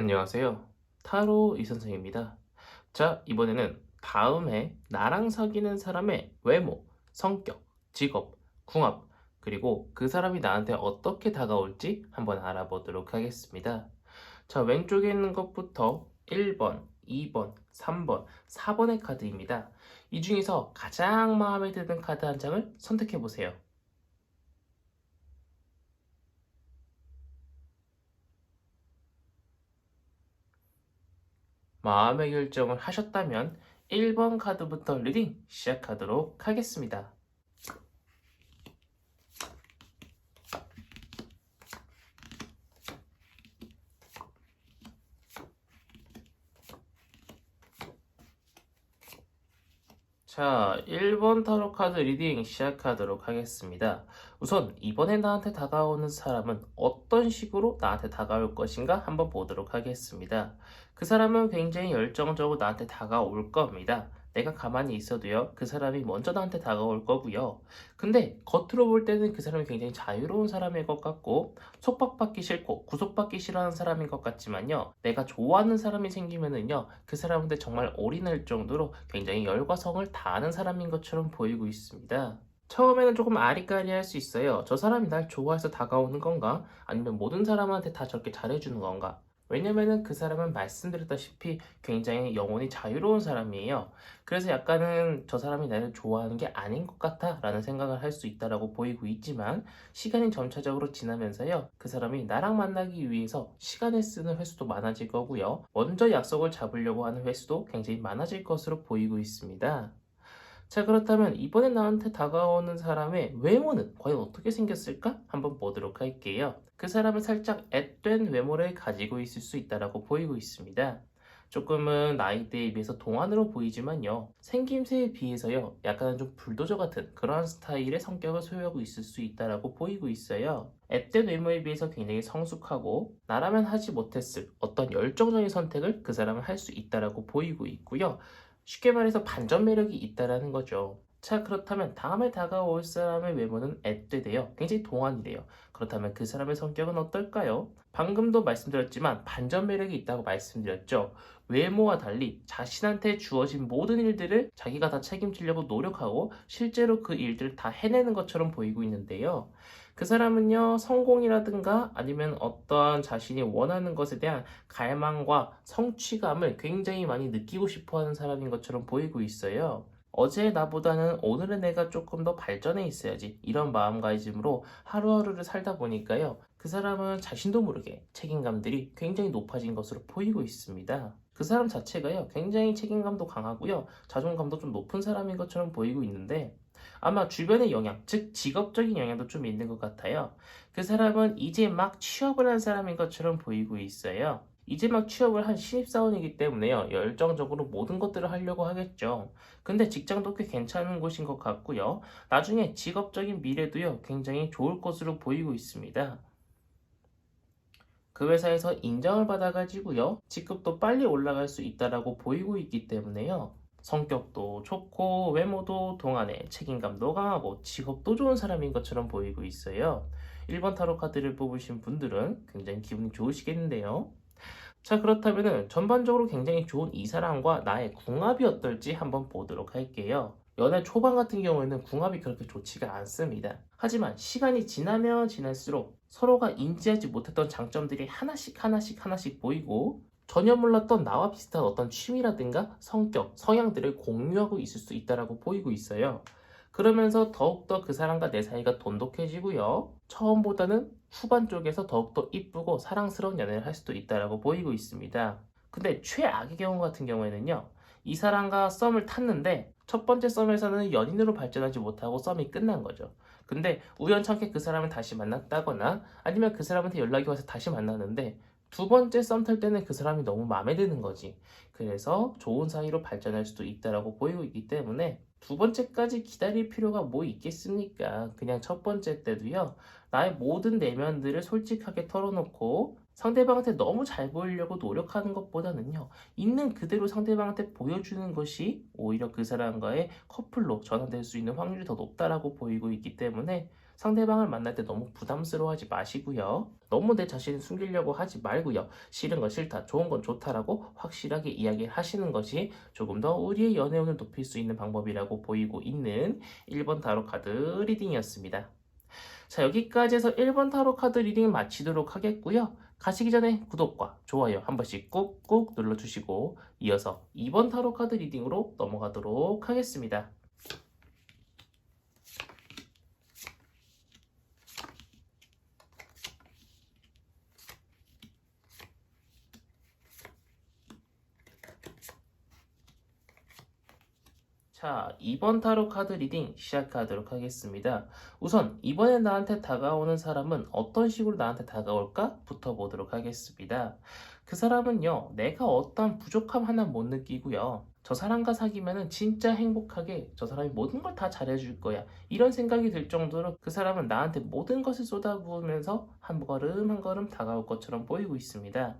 안녕하세요. 타로 이선생입니다. 자, 이번에는 다음에 나랑 사귀는 사람의 외모, 성격, 직업, 궁합, 그리고 그 사람이 나한테 어떻게 다가올지 한번 알아보도록 하겠습니다. 자, 왼쪽에 있는 것부터 1번, 2번, 3번, 4번의 카드입니다. 이 중에서 가장 마음에 드는 카드 한 장을 선택해 보세요. 마음의 결정을 하셨다면 1번 카드부터 리딩 시작하도록 하겠습니다. 자, 1번 타로 카드 리딩 시작하도록 하겠습니다. 우선 이번에 나한테 다가오는 사람은 어떤 식으로 나한테 다가올 것인가 한번 보도록 하겠습니다. 그 사람은 굉장히 열정적으로 나한테 다가올 겁니다. 내가 가만히 있어도요, 그 사람이 먼저 나한테 다가올 거고요. 근데 겉으로 볼 때는 그 사람이 굉장히 자유로운 사람일 것 같고, 속박받기 싫고, 구속받기 싫어하는 사람인 것 같지만요, 내가 좋아하는 사람이 생기면은요, 그 사람한테 정말 올인할 정도로 굉장히 열과 성을 다하는 사람인 것처럼 보이고 있습니다. 처음에는 조금 아리까리 할 수 있어요. 저 사람이 날 좋아해서 다가오는 건가? 아니면 모든 사람한테 다 저렇게 잘해주는 건가? 왜냐면은 그 사람은 말씀드렸다시피 굉장히 영혼이 자유로운 사람이에요. 그래서 약간은 저 사람이 나를 좋아하는 게 아닌 것 같아 라는 생각을 할 수 있다라고 보이고 있지만 시간이 점차적으로 지나면서요. 그 사람이 나랑 만나기 위해서 시간을 쓰는 횟수도 많아질 거고요. 먼저 약속을 잡으려고 하는 횟수도 굉장히 많아질 것으로 보이고 있습니다. 자, 그렇다면 이번에 나한테 다가오는 사람의 외모는 과연 어떻게 생겼을까? 한번 보도록 할게요. 그 사람은 살짝 앳된 외모를 가지고 있을 수 있다라고 보이고 있습니다. 조금은 나이대에 비해서 동안으로 보이지만요. 생김새에 비해서요. 약간은 좀 불도저 같은 그러한 스타일의 성격을 소유하고 있을 수 있다라고 보이고 있어요. 앳된 외모에 비해서 굉장히 성숙하고 나라면 하지 못했을 어떤 열정적인 선택을 그 사람은 할 수 있다라고 보이고 있고요. 쉽게 말해서 반전 매력이 있다라는 거죠. 자, 그렇다면 다음에 다가올 사람의 외모는 앳되대요. 굉장히 동안이래요. 그렇다면 그 사람의 성격은 어떨까요? 방금도 말씀드렸지만 반전 매력이 있다고 말씀드렸죠. 외모와 달리 자신한테 주어진 모든 일들을 자기가 다 책임지려고 노력하고 실제로 그 일들을 다 해내는 것처럼 보이고 있는데요. 그 사람은요, 성공이라든가 아니면 어떠한 자신이 원하는 것에 대한 갈망과 성취감을 굉장히 많이 느끼고 싶어 하는 사람인 것처럼 보이고 있어요. 어제의 나보다는 오늘의 내가 조금 더 발전해 있어야지. 이런 마음가짐으로 하루하루를 살다 보니까요. 그 사람은 자신도 모르게 책임감들이 굉장히 높아진 것으로 보이고 있습니다. 그 사람 자체가요. 굉장히 책임감도 강하고요. 자존감도 좀 높은 사람인 것처럼 보이고 있는데 아마 주변의 영향, 즉 직업적인 영향도 좀 있는 것 같아요. 그 사람은 이제 막 취업을 한 사람인 것처럼 보이고 있어요. 이제 막 취업을 한 신입사원이기 때문에요. 열정적으로 모든 것들을 하려고 하겠죠. 근데 직장도 꽤 괜찮은 곳인 것 같고요. 나중에 직업적인 미래도요. 굉장히 좋을 것으로 보이고 있습니다. 그 회사에서 인정을 받아가지고요. 직급도 빨리 올라갈 수 있다라고 보이고 있기 때문에요. 성격도 좋고 외모도 동안에 책임감도 강하고 직업도 좋은 사람인 것처럼 보이고 있어요. 1번 타로 카드를 뽑으신 분들은 굉장히 기분이 좋으시겠는데요. 자, 그렇다면 전반적으로 굉장히 좋은 이 사람과 나의 궁합이 어떨지 한번 보도록 할게요. 연애 초반 같은 경우에는 궁합이 그렇게 좋지가 않습니다. 하지만 시간이 지나면 지날수록 서로가 인지하지 못했던 장점들이 하나씩 하나씩 하나씩 보이고 전혀 몰랐던 나와 비슷한 어떤 취미라든가 성격, 성향들을 공유하고 있을 수 있다라고 보이고 있어요. 그러면서 더욱더 그 사람과 내 사이가 돈독해지고요. 처음보다는 후반 쪽에서 더욱더 이쁘고 사랑스러운 연애를 할 수도 있다라고 보이고 있습니다. 근데 최악의 경우 같은 경우에는요. 이 사람과 썸을 탔는데 첫 번째 썸에서는 연인으로 발전하지 못하고 썸이 끝난 거죠. 근데 우연찮게 그 사람을 다시 만났다거나 아니면 그 사람한테 연락이 와서 다시 만났는데 두 번째 썸 탈 때는 그 사람이 너무 마음에 드는 거지. 그래서 좋은 사이로 발전할 수도 있다라고 보이고 있기 때문에 두 번째까지 기다릴 필요가 뭐 있겠습니까? 그냥 첫 번째 때도요. 나의 모든 내면들을 솔직하게 털어놓고 상대방한테 너무 잘 보이려고 노력하는 것보다는요. 있는 그대로 상대방한테 보여주는 것이 오히려 그 사람과의 커플로 전환될 수 있는 확률이 더 높다라고 보이고 있기 때문에 상대방을 만날 때 너무 부담스러워하지 마시고요. 너무 내 자신을 숨기려고 하지 말고요. 싫은 건 싫다, 좋은 건 좋다라고 확실하게 이야기하시는 것이 조금 더 우리의 연애운을 높일 수 있는 방법이라고 보이고 있는 1번 타로 카드 리딩이었습니다. 자, 여기까지 해서 1번 타로 카드 리딩 마치도록 하겠고요. 가시기 전에 구독과 좋아요 한 번씩 꾹꾹 눌러주시고 이어서 2번 타로 카드 리딩으로 넘어가도록 하겠습니다. 자, 2번 타로 카드 리딩 시작하도록 하겠습니다. 우선 이번에 나한테 다가오는 사람은 어떤 식으로 나한테 다가올까? 부터 보도록 하겠습니다. 그 사람은요, 내가 어떠한 부족함 하나 못 느끼고요. 저 사람과 사귀면은 진짜 행복하게 저 사람이 모든 걸 다 잘해줄 거야. 이런 생각이 들 정도로 그 사람은 나한테 모든 것을 쏟아부으면서 한 걸음 한 걸음 다가올 것처럼 보이고 있습니다.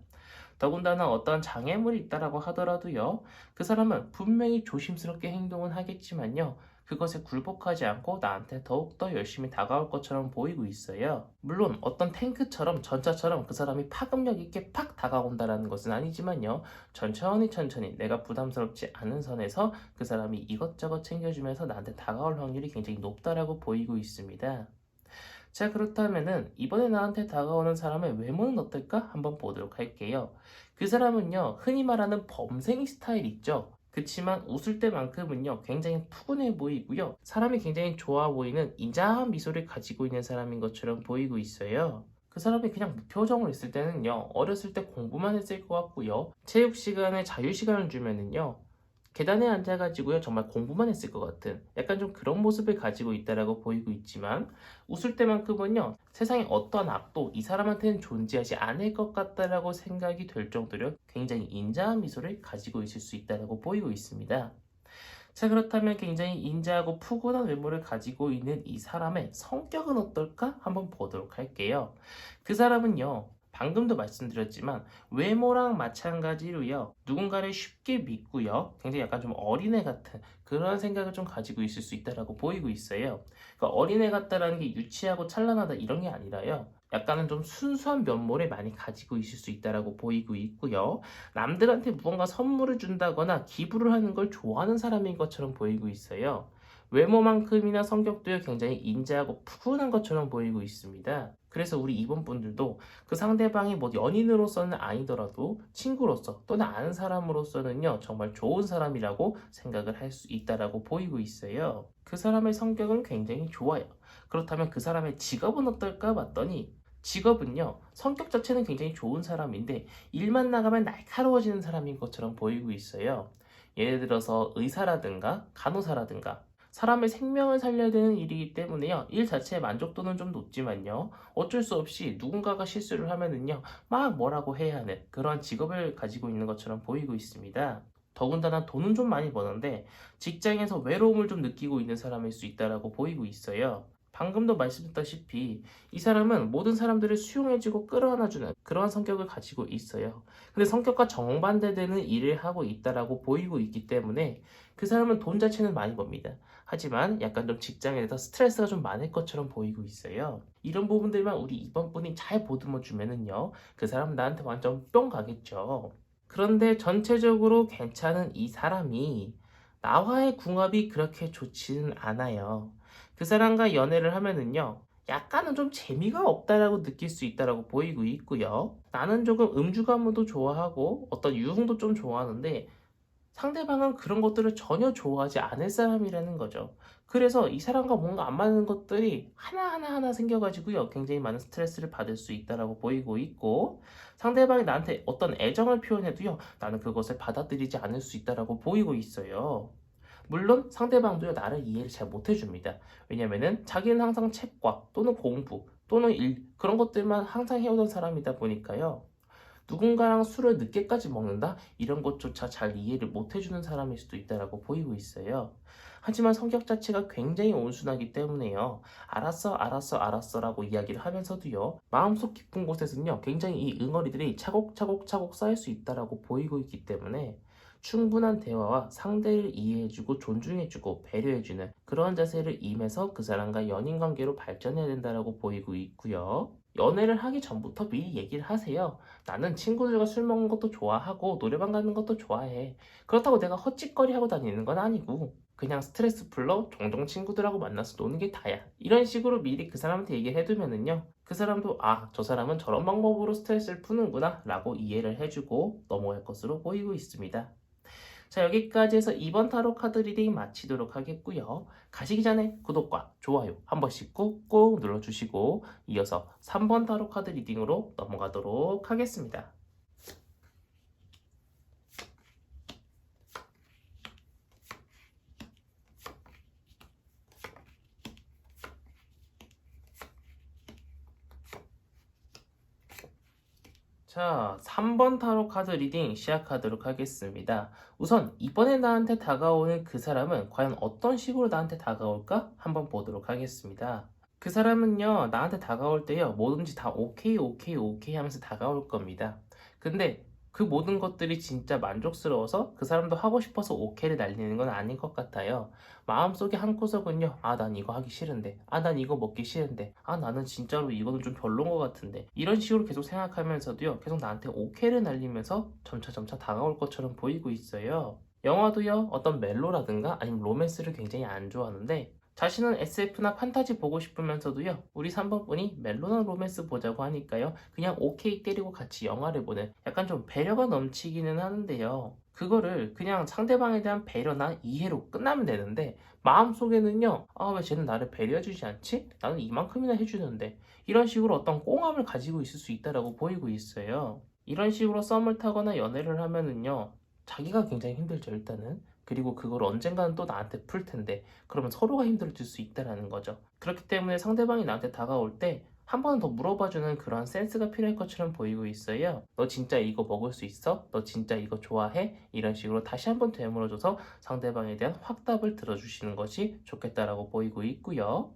더군다나 어떤 장애물이 있다라고 하더라도요, 그 사람은 분명히 조심스럽게 행동은 하겠지만요, 그것에 굴복하지 않고 나한테 더욱더 열심히 다가올 것처럼 보이고 있어요. 물론 어떤 탱크처럼 전차처럼 그 사람이 파급력 있게 팍 다가온다라는 것은 아니지만요, 천천히 천천히 내가 부담스럽지 않은 선에서 그 사람이 이것저것 챙겨주면서 나한테 다가올 확률이 굉장히 높다라고 보이고 있습니다. 자, 그렇다면은 이번에 나한테 다가오는 사람의 외모는 어떨까? 한번 보도록 할게요. 그 사람은요, 흔히 말하는 범생이 스타일 있죠? 그치만 웃을 때만큼은요, 굉장히 푸근해 보이고요. 사람이 굉장히 좋아 보이는 인자한 미소를 가지고 있는 사람인 것처럼 보이고 있어요. 그 사람이 그냥 무표정을 있을 때는요, 어렸을 때 공부만 했을 것 같고요. 체육 시간에 자유 시간을 주면은요, 계단에 앉아가지고요 정말 공부만 했을 것 같은 약간 좀 그런 모습을 가지고 있다라고 보이고 있지만 웃을 때만큼은요 세상에 어떠한 악도 이 사람한테는 존재하지 않을 것 같다라고 생각이 될 정도로 굉장히 인자한 미소를 가지고 있을 수 있다라고 보이고 있습니다. 자 그렇다면 굉장히 인자하고 푸근한 외모를 가지고 있는 이 사람의 성격은 어떨까 한번 보도록 할게요. 그 사람은요 방금도 말씀드렸지만 외모랑 마찬가지로요. 누군가를 쉽게 믿고요. 굉장히 약간 좀 어린애 같은 그런 생각을 좀 가지고 있을 수 있다라고 보이고 있어요. 그러니까 어린애 같다라는 게 유치하고 찬란하다 이런 게 아니라요. 약간은 좀 순수한 면모를 많이 가지고 있을 수 있다라고 보이고 있고요. 남들한테 무언가 선물을 준다거나 기부를 하는 걸 좋아하는 사람인 것처럼 보이고 있어요. 외모만큼이나 성격도 굉장히 인자하고 푸근한 것처럼 보이고 있습니다. 그래서 우리 이번 분들도 그 상대방이 뭐 연인으로서는 아니더라도 친구로서 또는 아는 사람으로서는요 정말 좋은 사람이라고 생각을 할 수 있다라고 보이고 있어요. 그 사람의 성격은 굉장히 좋아요. 그렇다면 그 사람의 직업은 어떨까 봤더니 직업은요 성격 자체는 굉장히 좋은 사람인데 일만 나가면 날카로워지는 사람인 것처럼 보이고 있어요. 예를 들어서 의사라든가 간호사라든가 사람의 생명을 살려야 되는 일이기 때문에요. 일 자체의 만족도는 좀 높지만요. 어쩔 수 없이 누군가가 실수를 하면은요. 막 뭐라고 해야 하는 그런 직업을 가지고 있는 것처럼 보이고 있습니다. 더군다나 돈은 좀 많이 버는데 직장에서 외로움을 좀 느끼고 있는 사람일 수 있다라고 보이고 있어요. 방금도 말씀드렸다시피 이 사람은 모든 사람들을 수용해주고 끌어안아주는 그러한 성격을 가지고 있어요. 근데 성격과 정반대되는 일을 하고 있다라고 보이고 있기 때문에 그 사람은 돈 자체는 많이 법니다. 하지만 약간 좀 직장에 대해서 스트레스가 좀 많을 것처럼 보이고 있어요. 이런 부분들만 우리 이번 분이 잘 보듬어 주면은요, 그 사람 나한테 완전 뿅 가겠죠. 그런데 전체적으로 괜찮은 이 사람이 나와의 궁합이 그렇게 좋지는 않아요. 그 사람과 연애를 하면은요, 약간은 좀 재미가 없다라고 느낄 수 있다라고 보이고 있고요. 나는 조금 음주 가무도 좋아하고 어떤 유흥도 좀 좋아하는데 상대방은 그런 것들을 전혀 좋아하지 않을 사람이라는 거죠. 그래서 이 사람과 뭔가 안 맞는 것들이 하나하나 하나 생겨가지고요. 굉장히 많은 스트레스를 받을 수 있다라고 보이고 있고 상대방이 나한테 어떤 애정을 표현해도요. 나는 그것을 받아들이지 않을 수 있다라고 보이고 있어요. 물론 상대방도요. 나를 이해를 잘 못해줍니다. 왜냐면은 자기는 항상 책과 또는 공부 또는 일 그런 것들만 항상 해오던 사람이다 보니까요. 누군가랑 술을 늦게까지 먹는다? 이런 것조차 잘 이해를 못 해주는 사람일 수도 있다라고 보이고 있어요. 하지만 성격 자체가 굉장히 온순하기 때문에요. 알았어, 알았어, 알았어 라고 이야기를 하면서도요. 마음속 깊은 곳에서는요. 굉장히 이 응어리들이 차곡차곡 차곡 쌓일 수 있다라고 보이고 있기 때문에 충분한 대화와 상대를 이해해주고 존중해주고 배려해주는 그런 자세를 임해서 그 사람과 연인 관계로 발전해야 된다라고 보이고 있고요. 연애를 하기 전부터 미리 얘기를 하세요. 나는 친구들과 술 먹는 것도 좋아하고 노래방 가는 것도 좋아해. 그렇다고 내가 헛짓거리 하고 다니는 건 아니고 그냥 스트레스 풀러 종종 친구들하고 만나서 노는 게 다야. 이런 식으로 미리 그 사람한테 얘기를 해두면은요. 그 사람도 아, 저 사람은 저런 방법으로 스트레스를 푸는구나 라고 이해를 해주고 넘어갈 것으로 보이고 있습니다. 자, 여기까지 해서 이번 타로 카드 리딩 마치도록 하겠고요. 가시기 전에 구독과 좋아요 한 번씩 꾹꾹 눌러주시고 이어서 3번 타로 카드 리딩으로 넘어가도록 하겠습니다. 자, 3번 타로 카드 리딩 시작하도록 하겠습니다. 우선 이번에 나한테 다가오는 그 사람은 과연 어떤 식으로 나한테 다가올까? 한번 보도록 하겠습니다. 그 사람은요, 나한테 다가올 때요, 뭐든지 다 오케이, 오케이, 오케이 하면서 다가올 겁니다. 근데 그 모든 것들이 진짜 만족스러워서 그 사람도 하고 싶어서 오케이를 날리는 건 아닌 것 같아요. 마음속에 한 구석은요, 아, 난 이거 하기 싫은데, 아, 난 이거 먹기 싫은데, 아, 나는 진짜로 이거는 좀 별론 것 같은데, 이런 식으로 계속 생각하면서도요, 계속 나한테 오케이를 날리면서 점차 점차 다가올 것처럼 보이고 있어요. 영화도요, 어떤 멜로라든가 아니면 로맨스를 굉장히 안 좋아하는데, 자신은 SF나 판타지 보고 싶으면서도요, 우리 3번 분이 멜로나 로맨스 보자고 하니까요, 그냥 오케이 때리고 같이 영화를 보는 약간 좀 배려가 넘치기는 하는데요. 그거를 그냥 상대방에 대한 배려나 이해로 끝나면 되는데, 마음속에는요, 아, 왜 쟤는 나를 배려해주지 않지? 나는 이만큼이나 해주는데. 이런 식으로 어떤 꽁함을 가지고 있을 수 있다라고 보이고 있어요. 이런 식으로 썸을 타거나 연애를 하면은요, 자기가 굉장히 힘들죠, 일단은. 그리고 그걸 언젠가는 또 나한테 풀 텐데 그러면 서로가 힘들어질 수 있다라는 거죠. 그렇기 때문에 상대방이 나한테 다가올 때 한 번 더 물어봐주는 그런 센스가 필요할 것처럼 보이고 있어요. 너 진짜 이거 먹을 수 있어? 너 진짜 이거 좋아해? 이런 식으로 다시 한번 되물어줘서 상대방에 대한 확답을 들어주시는 것이 좋겠다라고 보이고 있고요.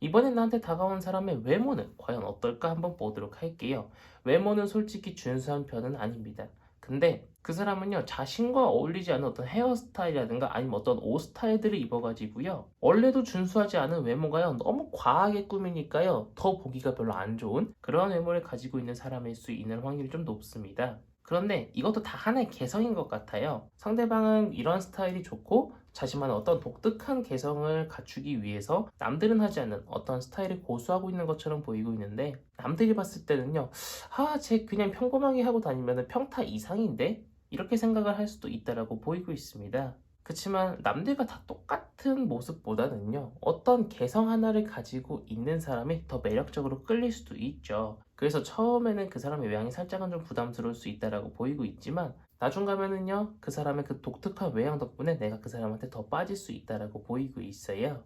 이번에 나한테 다가온 사람의 외모는 과연 어떨까 한번 보도록 할게요. 외모는 솔직히 준수한 편은 아닙니다. 근데 그 사람은요 자신과 어울리지 않은 어떤 헤어스타일이라든가 아니면 어떤 옷 스타일들을 입어가지고요 원래도 준수하지 않은 외모가요 너무 과하게 꾸미니까요 더 보기가 별로 안 좋은 그런 외모를 가지고 있는 사람일 수 있는 확률이 좀 높습니다 그런데 이것도 다 하나의 개성인 것 같아요 상대방은 이런 스타일이 좋고 자신만의 어떤 독특한 개성을 갖추기 위해서 남들은 하지 않는 어떤 스타일을 고수하고 있는 것처럼 보이고 있는데 남들이 봤을 때는요 아, 쟤 그냥 평범하게 하고 다니면 평타 이상인데? 이렇게 생각을 할 수도 있다라고 보이고 있습니다. 그렇지만 남들과 다 똑같은 모습보다는요, 어떤 개성 하나를 가지고 있는 사람이 더 매력적으로 끌릴 수도 있죠. 그래서 처음에는 그 사람의 외향이 살짝은 좀 부담스러울 수 있다라고 보이고 있지만, 나중 가면은요, 그 사람의 그 독특한 외향 덕분에 내가 그 사람한테 더 빠질 수 있다라고 보이고 있어요.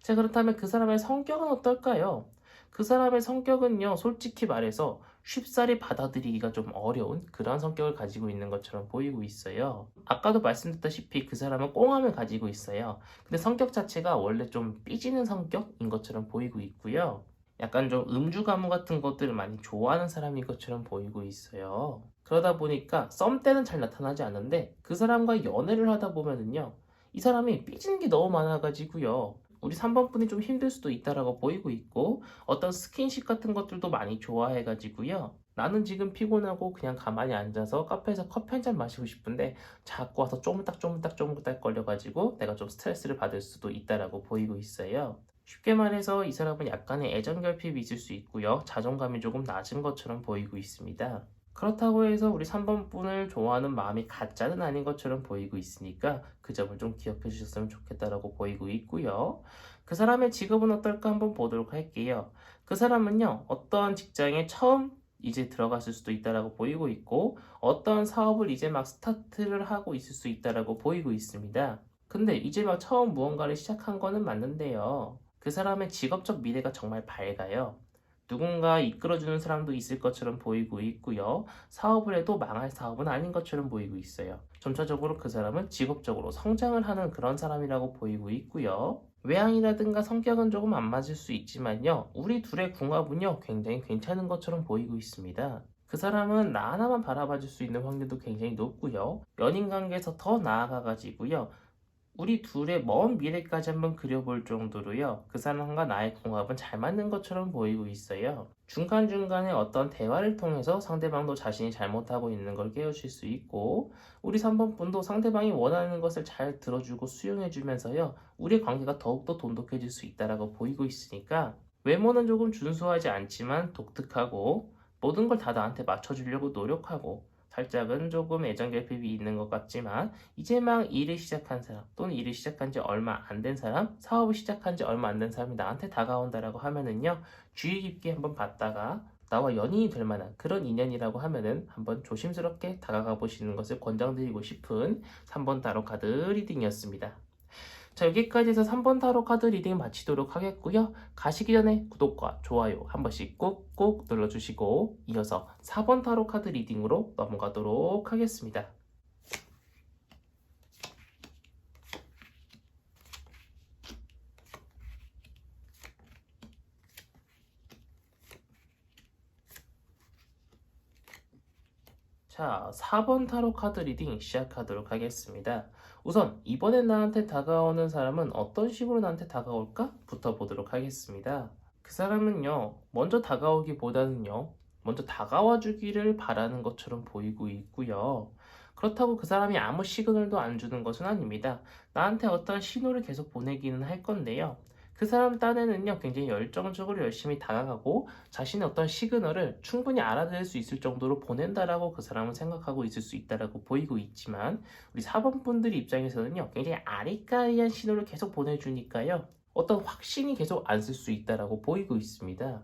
자, 그렇다면 그 사람의 성격은 어떨까요? 그 사람의 성격은요, 솔직히 말해서 쉽사리 받아들이기가 좀 어려운 그런 성격을 가지고 있는 것처럼 보이고 있어요. 아까도 말씀드렸다시피 그 사람은 꽁함을 가지고 있어요. 근데 성격 자체가 원래 좀 삐지는 성격인 것처럼 보이고 있고요. 약간 좀 음주 가무 같은 것들을 많이 좋아하는 사람인 것처럼 보이고 있어요. 그러다 보니까 썸 때는 잘 나타나지 않는데 그 사람과 연애를 하다 보면은요. 이 사람이 삐지는 게 너무 많아가지고요. 우리 3번 분이 좀 힘들 수도 있다라고 보이고 있고 어떤 스킨십 같은 것들도 많이 좋아해 가지고요. 나는 지금 피곤하고 그냥 가만히 앉아서 카페에서 커피 한 잔 마시고 싶은데 자꾸 와서 쪼물딱 쪼물딱 쪼물딱 걸려가지고 내가 좀 스트레스를 받을 수도 있다라고 보이고 있어요. 쉽게 말해서 이 사람은 약간의 애정 결핍이 있을 수 있고요. 자존감이 조금 낮은 것처럼 보이고 있습니다. 그렇다고 해서 우리 3번 분을 좋아하는 마음이 가짜는 아닌 것처럼 보이고 있으니까 그 점을 좀 기억해 주셨으면 좋겠다라고 보이고 있고요. 그 사람의 직업은 어떨까 한번 보도록 할게요. 그 사람은요, 어떤 직장에 처음 이제 들어갔을 수도 있다라고 보이고 있고, 어떤 사업을 이제 막 스타트를 하고 있을 수 있다라고 보이고 있습니다. 근데 이제 막 처음 무언가를 시작한 거는 맞는데요. 그 사람의 직업적 미래가 정말 밝아요. 누군가 이끌어주는 사람도 있을 것처럼 보이고 있고요. 사업을 해도 망할 사업은 아닌 것처럼 보이고 있어요. 점차적으로 그 사람은 직업적으로 성장을 하는 그런 사람이라고 보이고 있고요. 외향이라든가 성격은 조금 안 맞을 수 있지만요. 우리 둘의 궁합은요, 굉장히 괜찮은 것처럼 보이고 있습니다. 그 사람은 나 하나만 바라봐 줄 수 있는 확률도 굉장히 높고요. 연인 관계에서 더 나아가 가지고요. 우리 둘의 먼 미래까지 한번 그려볼 정도로요. 그 사람과 나의 궁합은 잘 맞는 것처럼 보이고 있어요. 중간중간에 어떤 대화를 통해서 상대방도 자신이 잘못하고 있는 걸 깨우칠 수 있고, 우리 3번 분도 상대방이 원하는 것을 잘 들어주고 수용해주면서요. 우리의 관계가 더욱더 돈독해질 수 있다라고 보이고 있으니까, 외모는 조금 준수하지 않지만 독특하고, 모든 걸 다 나한테 맞춰주려고 노력하고, 살짝은 조금 애정 결핍이 있는 것 같지만 이제 막 일을 시작한 사람 또는 일을 시작한 지 얼마 안 된 사람 사업을 시작한 지 얼마 안 된 사람이 나한테 다가온다라고 하면은요 주의 깊게 한번 봤다가 나와 연인이 될 만한 그런 인연이라고 하면은 한번 조심스럽게 다가가 보시는 것을 권장드리고 싶은 3번 타로 카드 리딩이었습니다. 자 여기까지 해서 3번 타로 카드 리딩 마치도록 하겠고요. 가시기 전에 구독과 좋아요 한 번씩 꾹꾹 눌러주시고 이어서 4번 타로 카드 리딩으로 넘어가도록 하겠습니다. 자, 4번 타로 카드 리딩 시작하도록 하겠습니다. 우선 이번에 나한테 다가오는 사람은 어떤 식으로 나한테 다가올까? 부터 보도록 하겠습니다. 그 사람은요, 먼저 다가오기보다는요, 먼저 다가와 주기를 바라는 것처럼 보이고 있고요. 그렇다고 그 사람이 아무 시그널도 안 주는 것은 아닙니다. 나한테 어떤 신호를 계속 보내기는 할 건데요. 그 사람 딴에는요, 굉장히 열정적으로 열심히 다가가고 자신의 어떤 시그널을 충분히 알아들을 수 있을 정도로 보낸다라고 그 사람은 생각하고 있을 수 있다라고 보이고 있지만 우리 4번 분들 입장에서는요, 굉장히 아리까리한 신호를 계속 보내주니까요, 어떤 확신이 계속 안 쓸 수 있다라고 보이고 있습니다.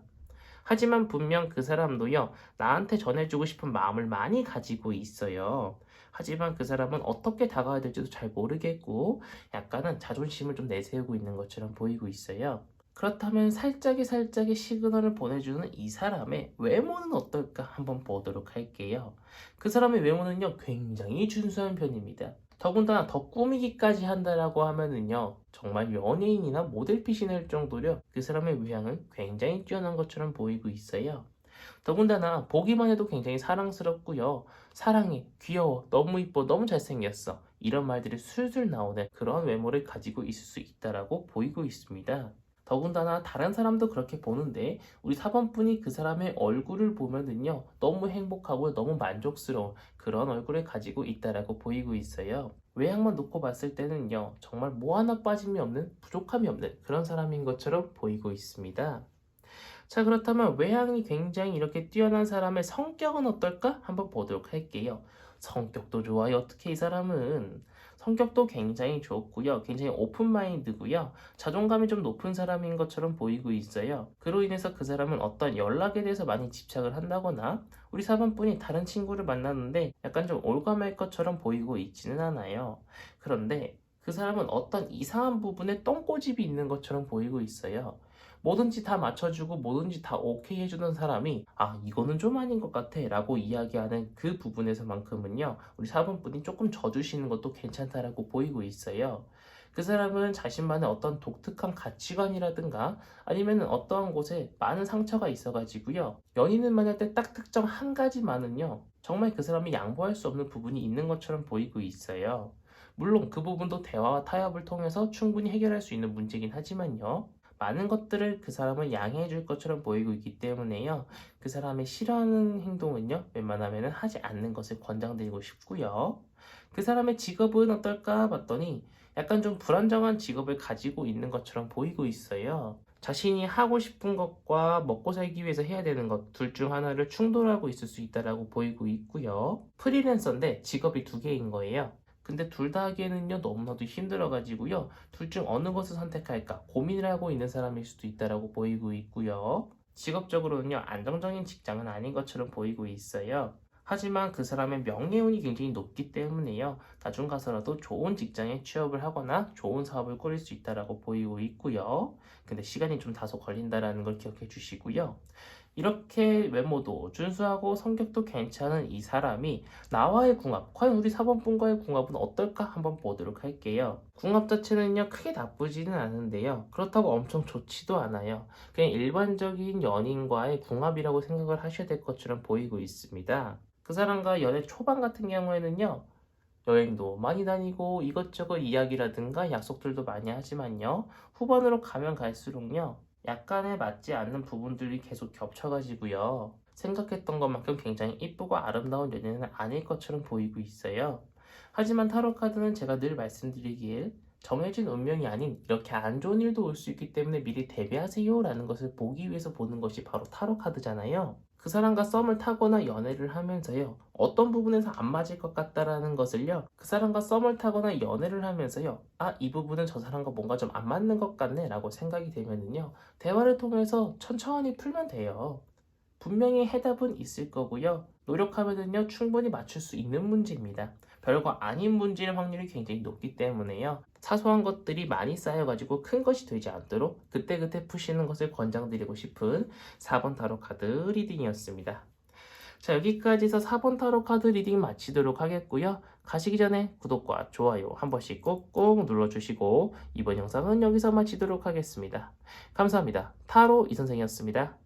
하지만 분명 그 사람도요, 나한테 전해주고 싶은 마음을 많이 가지고 있어요. 하지만 그 사람은 어떻게 다가와야 될지도 잘 모르겠고, 약간은 자존심을 좀 내세우고 있는 것처럼 보이고 있어요. 그렇다면 살짝의 살짝의 시그널을 보내주는 이 사람의 외모는 어떨까 한번 보도록 할게요. 그 사람의 외모는요, 굉장히 준수한 편입니다. 더군다나 더 꾸미기까지 한다라고 하면은요, 정말 연예인이나 모델핏이 날 정도로 그 사람의 외향은 굉장히 뛰어난 것처럼 보이고 있어요. 더군다나 보기만 해도 굉장히 사랑스럽고요. 사랑해, 귀여워, 너무 이뻐, 너무 잘생겼어. 이런 말들이 술술 나오는 그런 외모를 가지고 있을 수 있다라고 보이고 있습니다. 더군다나 다른 사람도 그렇게 보는데 우리 4번분이 그 사람의 얼굴을 보면은요 너무 행복하고 너무 만족스러운 그런 얼굴을 가지고 있다라고 보이고 있어요. 외향만 놓고 봤을 때는요 정말 뭐 하나 빠짐이 없는 부족함이 없는 그런 사람인 것처럼 보이고 있습니다. 자 그렇다면 외향이 굉장히 이렇게 뛰어난 사람의 성격은 어떨까 한번 보도록 할게요. 성격도 좋아요. 어떻게 이 사람은 성격도 굉장히 좋고요. 굉장히 오픈 마인드고요. 자존감이 좀 높은 사람인 것처럼 보이고 있어요. 그로 인해서 그 사람은 어떤 연락에 대해서 많이 집착을 한다거나 우리 4번분이 다른 친구를 만났는데 약간 좀 올가말 것처럼 보이고 있지는 않아요. 그런데 그 사람은 어떤 이상한 부분에 똥꼬집이 있는 것처럼 보이고 있어요. 뭐든지 다 맞춰주고 뭐든지 다 오케이 해주는 사람이 아 이거는 좀 아닌 것 같아 라고 이야기하는 그 부분에서만큼은요 우리 4번분이 조금 져주시는 것도 괜찮다라고 보이고 있어요. 그 사람은 자신만의 어떤 독특한 가치관이라든가 아니면 어떠한 곳에 많은 상처가 있어가지고요 연인을 만날 때 딱 특정 한 가지만은요 정말 그 사람이 양보할 수 없는 부분이 있는 것처럼 보이고 있어요. 물론 그 부분도 대화와 타협을 통해서 충분히 해결할 수 있는 문제긴 하지만요 많은 것들을 그 사람을 양해해 줄 것처럼 보이고 있기 때문에요. 그 사람의 싫어하는 행동은요, 웬만하면 하지 않는 것을 권장드리고 싶고요. 그 사람의 직업은 어떨까 봤더니 약간 좀 불안정한 직업을 가지고 있는 것처럼 보이고 있어요. 자신이 하고 싶은 것과 먹고 살기 위해서 해야 되는 것 둘 중 하나를 충돌하고 있을 수 있다라고 보이고 있고요. 프리랜서인데 직업이 두 개인 거예요. 근데 둘 다 하기에는요 너무나도 힘들어가지고요. 둘 중 어느 것을 선택할까 고민을 하고 있는 사람일 수도 있다라고 보이고 있고요. 직업적으로는요 안정적인 직장은 아닌 것처럼 보이고 있어요. 하지만 그 사람의 명예운이 굉장히 높기 때문에요 나중 가서라도 좋은 직장에 취업을 하거나 좋은 사업을 꾸릴 수 있다라고 보이고 있고요. 근데 시간이 좀 다소 걸린다라는 걸 기억해 주시고요 이렇게 외모도 준수하고 성격도 괜찮은 이 사람이 나와의 궁합, 과연 우리 4번 분과의 궁합은 어떨까 한번 보도록 할게요. 궁합 자체는요, 크게 나쁘지는 않은데요. 그렇다고 엄청 좋지도 않아요. 그냥 일반적인 연인과의 궁합이라고 생각을 하셔야 될 것처럼 보이고 있습니다. 그 사람과 연애 초반 같은 경우에는요, 여행도 많이 다니고 이것저것 이야기라든가 약속들도 많이 하지만요, 후반으로 가면 갈수록요, 약간의 맞지 않는 부분들이 계속 겹쳐가지고요. 생각했던 것만큼 굉장히 이쁘고 아름다운 연애는 아닐 것처럼 보이고 있어요. 하지만 타로 카드는 제가 늘 말씀드리길 정해진 운명이 아닌 이렇게 안 좋은 일도 올 수 있기 때문에 미리 대비하세요 라는 것을 보기 위해서 보는 것이 바로 타로 카드잖아요. 그 사람과 썸을 타거나 연애를 하면서요. 어떤 부분에서 안 맞을 것 같다라는 것을요. 그 사람과 썸을 타거나 연애를 하면서요. 아, 이 부분은 저 사람과 뭔가 좀 안 맞는 것 같네 라고 생각이 되면은요. 대화를 통해서 천천히 풀면 돼요. 분명히 해답은 있을 거고요. 노력하면은요. 충분히 맞출 수 있는 문제입니다. 별거 아닌 문제일 확률이 굉장히 높기 때문에요. 사소한 것들이 많이 쌓여가지고 큰 것이 되지 않도록 그때그때 푸시는 것을 권장드리고 싶은 4번 타로 카드 리딩이었습니다. 자, 여기까지 해서 4번 타로 카드 리딩 마치도록 하겠고요. 가시기 전에 구독과 좋아요 한 번씩 꼭꼭 눌러주시고 이번 영상은 여기서 마치도록 하겠습니다. 감사합니다. 타로 이선생이었습니다.